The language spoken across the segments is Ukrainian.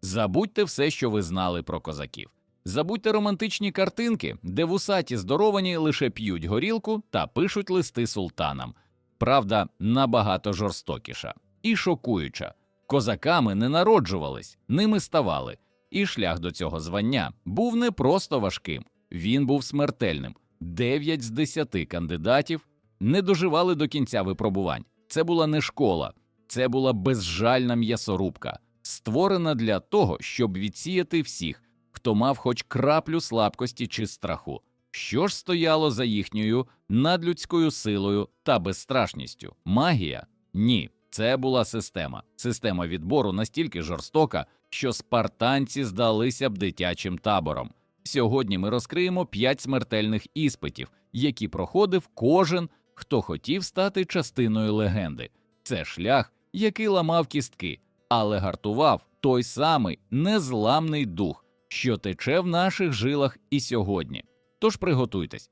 Забудьте все, що ви знали про козаків. Забудьте романтичні картинки, де вусаті здоровані лише п'ють горілку та пишуть листи султанам. Правда, набагато жорстокіша і шокуюча. Козаками не народжувались, ними ставали. І шлях до цього звання був не просто важким, він був смертельним. Дев'ять з десяти кандидатів не доживали до кінця випробувань. Це була не школа, це була безжальна м'ясорубка, створена для того, щоб відсіяти всіх, хто мав хоч краплю слабкості чи страху. Що ж стояло за їхньою надлюдською силою та безстрашністю? Магія? Ні, це була система. Система відбору настільки жорстока, що спартанці здалися б дитячим табором. Сьогодні ми розкриємо п'ять смертельних іспитів, які проходив кожен, хто хотів стати частиною легенди. Це шлях, який ламав кістки, але гартував той самий незламний дух, що тече в наших жилах і сьогодні. Тож приготуйтесь.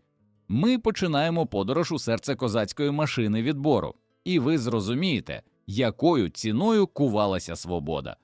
Ми починаємо подорож у серце козацької машини відбору, і ви зрозумієте, якою ціною кувалася свобода.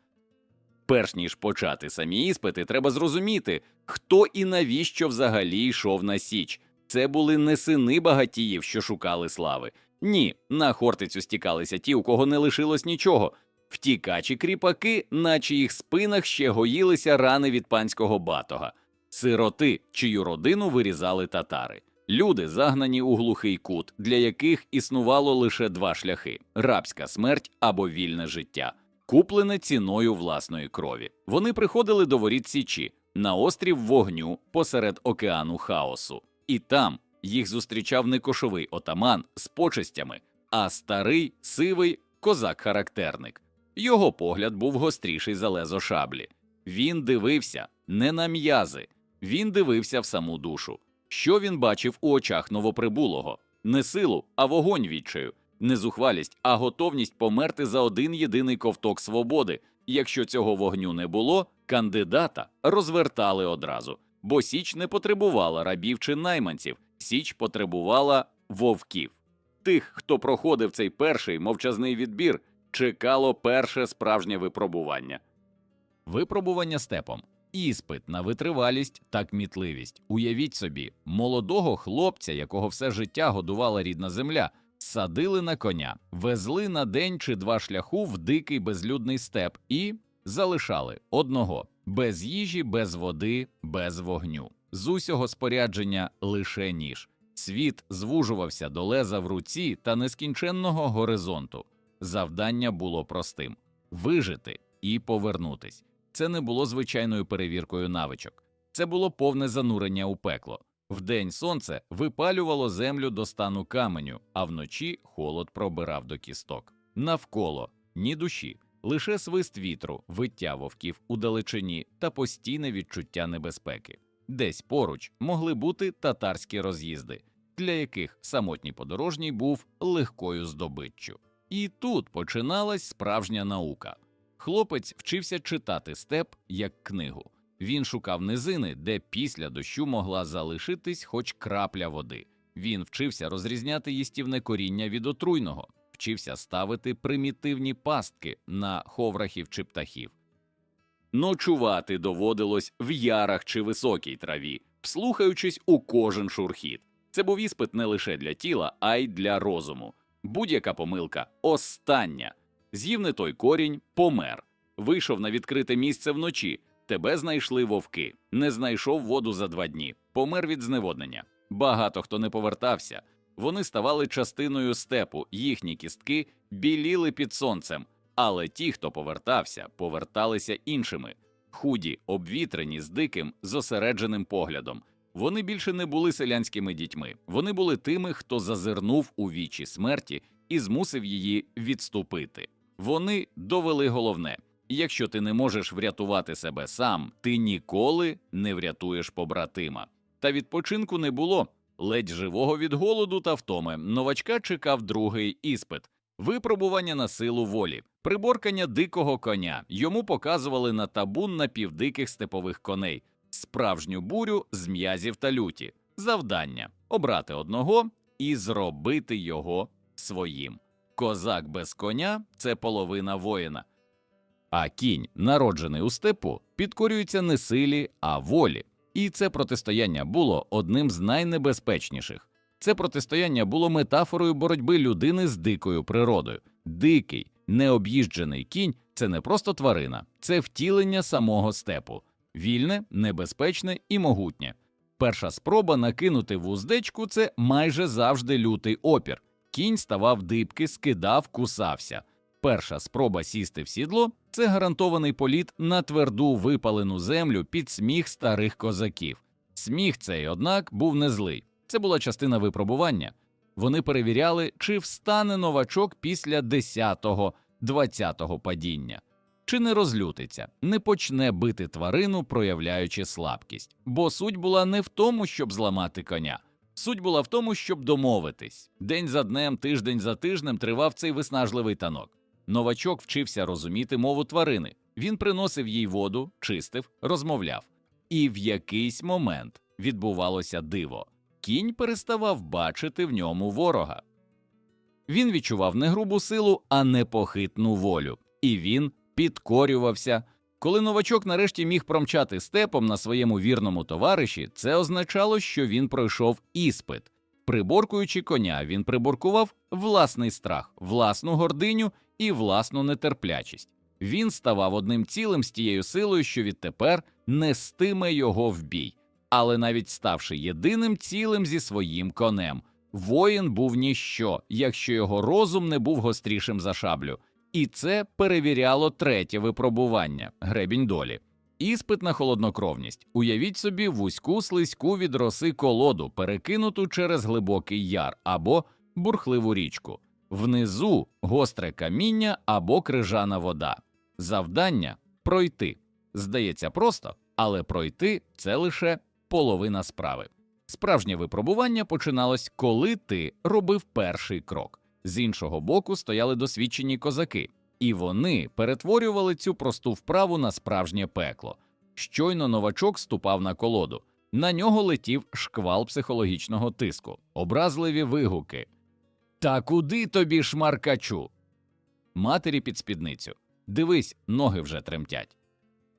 Перш ніж почати самі іспити, треба зрозуміти, хто і навіщо взагалі йшов на січ. Це були не сини багатіїв, що шукали слави. Ні, на Хортицю стікалися ті, у кого не лишилось нічого. Втікачі кріпаки, наче їх спинах ще гоїлися рани від панського батога, сироти, чию родину вирізали татари. Люди, загнані у глухий кут, для яких існувало лише два шляхи: рабська смерть або вільне життя, куплене ціною власної крові. Вони приходили до воріт Січі на острів вогню посеред океану хаосу, і там їх зустрічав не кошовий отаман з почестями, а старий сивий козак-характерник. Його погляд був гостріший за лезо шаблі. Він дивився не на м'язи, він дивився в саму душу. Що він бачив у очах новоприбулого? Не силу, а вогонь відчаю, не зухвалість, а готовність померти за один єдиний ковток свободи. Якщо цього вогню не було, кандидата розвертали одразу, бо Січ не потребувала рабів чи найманців, Січ потребувала вовків. Тих, хто проходив цей перший мовчазний відбір, чекало перше справжнє випробування. Випробування степом. Іспит на витривалість та кмітливість. Уявіть собі, молодого хлопця, якого все життя годувала рідна земля, садили на коня, везли на день чи два шляху в дикий безлюдний степ і залишали одного без їжі, без води, без вогню. З усього спорядження лише ніж. Світ звужувався до леза в руці та нескінченного горизонту. Завдання було простим вижити і повернутись. Це не було звичайною перевіркою навичок, це було повне занурення у пекло. Вдень сонце випалювало землю до стану каменю, а вночі холод пробирав до кісток. Навколо ні душі, лише свист вітру, виття вовків у далечині та постійне відчуття небезпеки. Десь поруч могли бути татарські роз'їзди, для яких самотній подорожній був легкою здобиччю. І тут починалась справжня наука. Хлопець вчився читати степ як книгу. Він шукав низини, де після дощу могла залишитись хоч крапля води. Він вчився розрізняти їстівне коріння від отруйного, вчився ставити примітивні пастки на ховрахів чи птахів. Ночувати доводилось в ярах чи високій траві, вслухаючись у кожен шурхіт. Це був іспит не лише для тіла, а й для розуму. Будь-яка помилка остання. З'їв не той корінь, помер. Вийшов на відкрите місце вночі. Тебе знайшли вовки, не знайшов воду за два дні, помер від зневоднення. Багато хто не повертався. Вони ставали частиною степу, їхні кістки біліли під сонцем. Але ті, хто повертався, поверталися іншими худі, обвітрені з диким, зосередженим поглядом. Вони більше не були селянськими дітьми. Вони були тими, хто зазирнув у вічі смерті і змусив її відступити. Вони довели головне: якщо ти не можеш врятувати себе сам, ти ніколи не врятуєш побратима. Та відпочинку не було. Ледь живого від голоду та втоми. Новачка чекав другий іспит. Випробування на силу волі, приборкання дикого коня йому показували на табун напівдиких степових коней, справжню бурю з м'язів та люті, завдання обрати одного і зробити його своїм. Козак без коня це половина воїна. А кінь, народжений у степу, підкорюється не силі, а волі. І це протистояння було одним з найнебезпечніших. Це протистояння було метафорою боротьби людини з дикою природою. Дикий, необ'їжджений кінь це не просто тварина, це втілення самого степу, вільне, небезпечне і могутнє. Перша спроба накинути вуздечку це майже завжди лютий опір. Кінь ставав дибки, скидав, кусався. Перша спроба сісти в сідло це гарантований політ на тверду випалену землю під сміх старих козаків. Сміх цей, однак, був не злий. Це була частина випробування. Вони перевіряли, чи встане новачок після 10-го, 20-го падіння, чи не розлютиться, не почне бити тварину, проявляючи слабкість. Бо суть була не в тому, щоб зламати коня. Суть була в тому, щоб домовитись. День за днем, тиждень за тижнем тривав цей виснажливий танок. Новачок вчився розуміти мову тварини. Він приносив їй воду, чистив, розмовляв. І в якийсь момент відбувалося диво. Кінь переставав бачити в ньому ворога. Він відчував не грубу силу, а непохитну волю, і він підкорювався. Коли новачок нарешті міг промчати степом на своєму вірному товариші, це означало, що він пройшов іспит. Приборкуючи коня, він приборкував власний страх, власну гординю і власну нетерплячість. Він ставав одним цілим з тією силою, що відтепер нестиме його в бій. Але навіть ставши єдиним цілим зі своїм конем, воїн був ніщо, якщо його розум не був гострішим за шаблю. І це перевіряло третє випробування гребінь долі. Іспит на холоднокровність. Уявіть собі вузьку слизьку від роси колоду, перекинуту через глибокий яр або бурхливу річку. Внизу гостре каміння або крижана вода. Завдання пройти. Здається, просто, але пройти це лише половина справи. Справжнє випробування починалось, коли ти робив перший крок. З іншого боку стояли досвідчені козаки, і вони перетворювали цю просту вправу на справжнє пекло. Щойно новачок ступав на колоду. На нього летів шквал психологічного тиску, образливі вигуки. Та куди тобі, шмаркачу? Матері під спідницю. Дивись, ноги вже тремтять.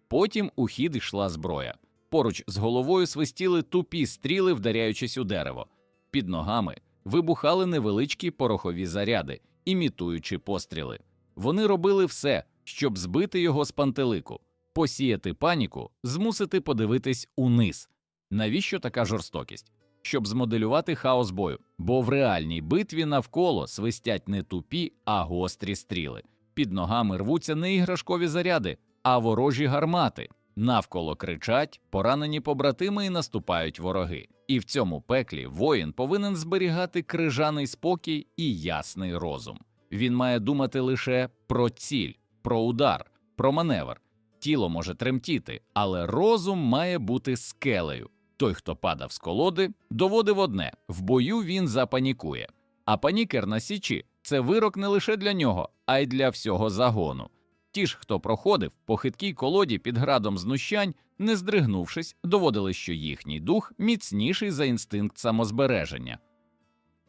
Потім у хід йшла зброя. Поруч з головою свистіли тупі стріли, вдаряючись у дерево. Під ногами вибухали невеличкі порохові заряди, імітуючи постріли. Вони робили все, щоб збити його з пантелику, посіяти паніку, змусити подивитись униз. Навіщо така жорстокість? Щоб змоделювати хаос бою, бо в реальній битві навколо свистять не тупі, а гострі стріли. Під ногами рвуться не іграшкові заряди, а ворожі гармати. Навколо кричать, поранені побратими і наступають вороги. І в цьому пеклі воїн повинен зберігати крижаний спокій і ясний розум. Він має думати лише про ціль, про удар, про маневр. Тіло може тремтіти, але розум має бути скелею. Той, хто падав з колоди, доводив одне в бою він запанікує. А панікер на січі це вирок не лише для нього, а й для всього загону. Ті ж, хто проходив по хиткій колоді під градом знущань, не здригнувшись, доводили, що їхній дух міцніший за інстинкт самозбереження.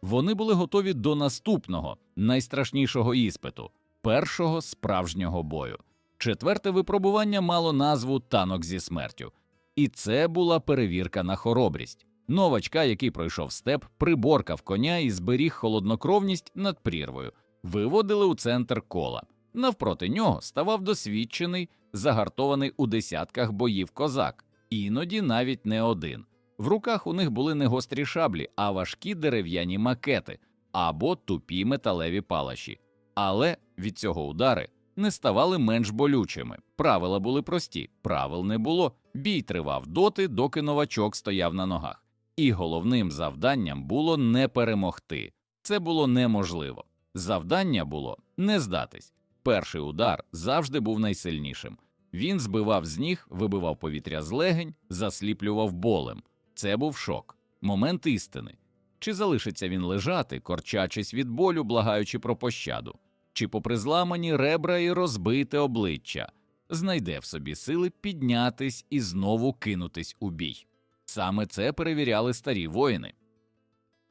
Вони були готові до наступного, найстрашнішого іспиту першого справжнього бою. Четверте випробування мало назву танок зі смертю, і це була перевірка на хоробрість. Новачка, який пройшов степ, приборкав коня і зберіг холоднокровність над прірвою, виводили у центр кола. Навпроти нього ставав досвідчений, загартований у десятках боїв козак, іноді навіть не один. В руках у них були не гострі шаблі, а важкі дерев'яні макети або тупі металеві палаші. Але від цього удари не ставали менш болючими. Правила були прості, правил не було. Бій тривав доти, доки новачок стояв на ногах. І головним завданням було не перемогти. Це було неможливо. Завдання було не здатись. Перший удар завжди був найсильнішим. Він збивав з ніг, вибивав повітря з легень, засліплював болем. Це був шок, момент істини. Чи залишиться він лежати, корчачись від болю, благаючи про пощаду, чи, попри зламані ребра і розбите обличчя, знайде в собі сили піднятись і знову кинутись у бій. Саме це перевіряли старі воїни.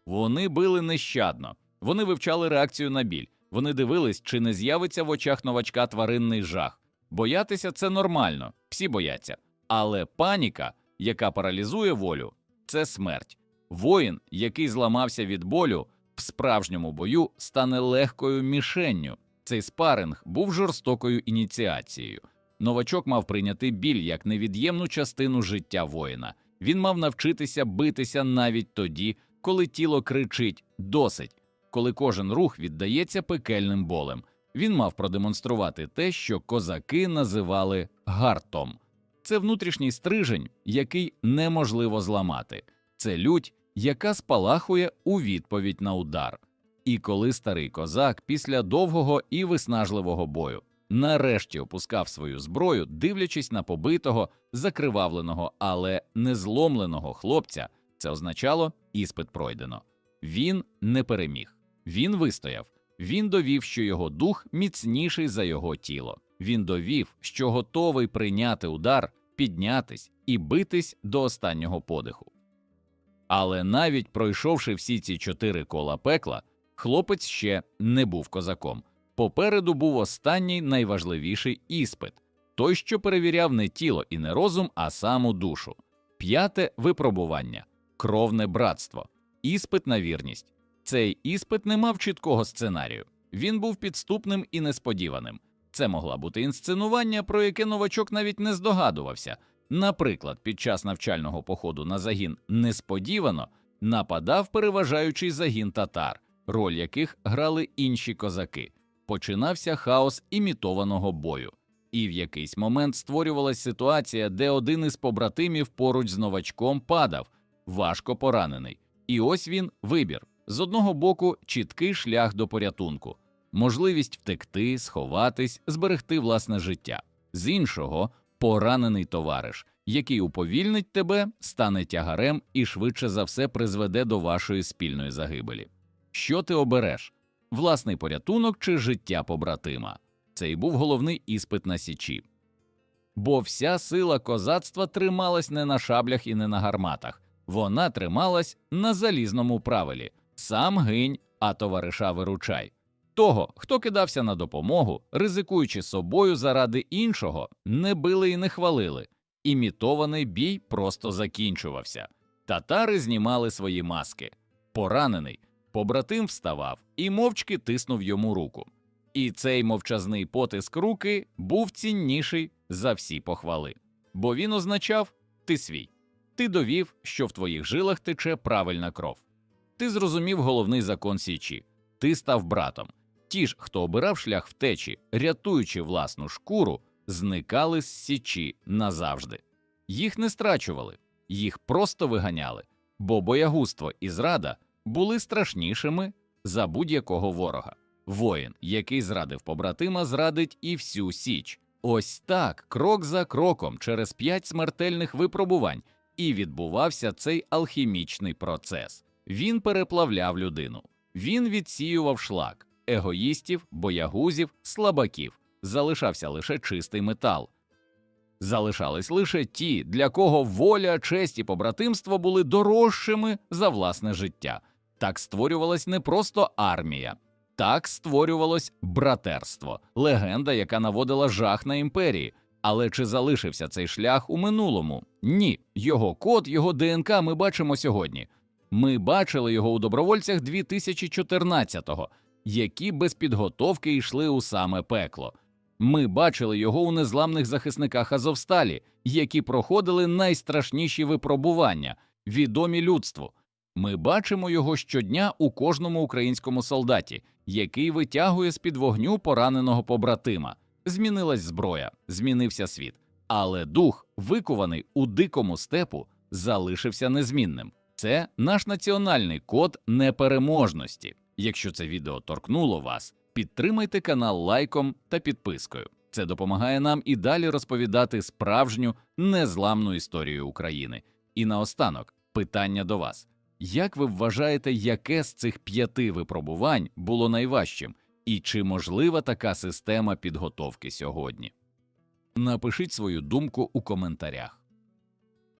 Вони били нещадно, вони вивчали реакцію на біль, вони дивились, чи не з'явиться в очах новачка тваринний жах, Боятися це нормально, всі бояться. Але паніка, яка паралізує волю, це смерть. Воїн, який зламався від болю, в справжньому бою стане легкою мішенню. Цей спаринг був жорстокою ініціацією. Новачок мав прийняти біль як невід'ємну частину життя воїна. Він мав навчитися битися навіть тоді, коли тіло кричить досить, коли кожен рух віддається пекельним болем. Він мав продемонструвати те, що козаки називали гартом. Це внутрішній стрижень, який неможливо зламати. Це лють, яка спалахує у відповідь на удар. І коли старий козак після довгого і виснажливого бою нарешті опускав свою зброю, дивлячись на побитого, закривавленого, але не зломленого хлопця, це означало іспит пройдено. Він не переміг, він вистояв. Він довів, що його дух міцніший за його тіло. Він довів, що готовий прийняти удар, піднятись і битись до останнього подиху. Але навіть пройшовши всі ці чотири кола пекла, хлопець ще не був козаком. Попереду був останній найважливіший іспит той, що перевіряв не тіло і не розум, а саму душу. П'яте випробування кровне братство, іспит на вірність. Цей іспит не мав чіткого сценарію. Він був підступним і несподіваним. Це могла бути інсценування, про яке новачок навіть не здогадувався. Наприклад, під час навчального походу на загін несподівано нападав переважаючий загін татар, роль яких грали інші козаки. Починався хаос імітованого бою, і в якийсь момент створювалася ситуація, де один із побратимів поруч з новачком падав, важко поранений. І ось він вибір з одного боку чіткий шлях до порятунку, можливість втекти, сховатись, зберегти власне життя, з іншого поранений товариш, який уповільнить тебе, стане тягарем і швидше за все призведе до вашої спільної загибелі. Що ти обереш? Власний порятунок чи життя побратима? Це й був головний іспит на січі. Бо вся сила козацтва трималась не на шаблях і не на гарматах, вона трималась на залізному правилі сам гинь, а товариша виручай. Того, хто кидався на допомогу, ризикуючи собою заради іншого, не били і не хвалили. Імітований бій просто закінчувався. Татари знімали свої маски. Поранений, побратим вставав і мовчки тиснув йому руку. І цей мовчазний потиск руки був цінніший за всі похвали, бо він означав ти свій. Ти довів, що в твоїх жилах тече правильна кров. Ти зрозумів головний закон Січі, ти став братом. Ті ж, хто обирав шлях втечі, рятуючи власну шкуру, зникали з Січі назавжди. Їх не страчували, їх просто виганяли, бо боягузтво і зрада були страшнішими за будь-якого ворога. Воїн, який зрадив побратима, зрадить і всю Січ. Ось так, крок за кроком, через п'ять смертельних випробувань, і відбувався цей алхімічний процес. Він переплавляв людину, він відсіював шлак егоїстів, боягузів, слабаків. Залишався лише чистий метал. Залишались лише ті, для кого воля, честь і побратимство були дорожчими за власне життя. Так створювалась не просто армія, так створювалось братерство, легенда, яка наводила жах на імперії. Але чи залишився цей шлях у минулому? Ні, його код, його ДНК ми бачимо сьогодні. Ми бачили його у добровольцях 2014-го, які без підготовки йшли у саме пекло. Ми бачили його у незламних захисниках Азовсталі, які проходили найстрашніші випробування, відомі людству. Ми бачимо його щодня у кожному українському солдаті, який витягує з під вогню пораненого побратима. Змінилась зброя, змінився світ, але дух, викований у дикому степу, залишився незмінним. Це наш національний код непереможності. Якщо це відео торкнуло вас, підтримайте канал лайком та підпискою. Це допомагає нам і далі розповідати справжню незламну історію України. І наостанок питання до вас: як ви вважаєте, яке з цих п'яти випробувань було найважчим, і чи можлива така система підготовки сьогодні? Напишіть свою думку у коментарях.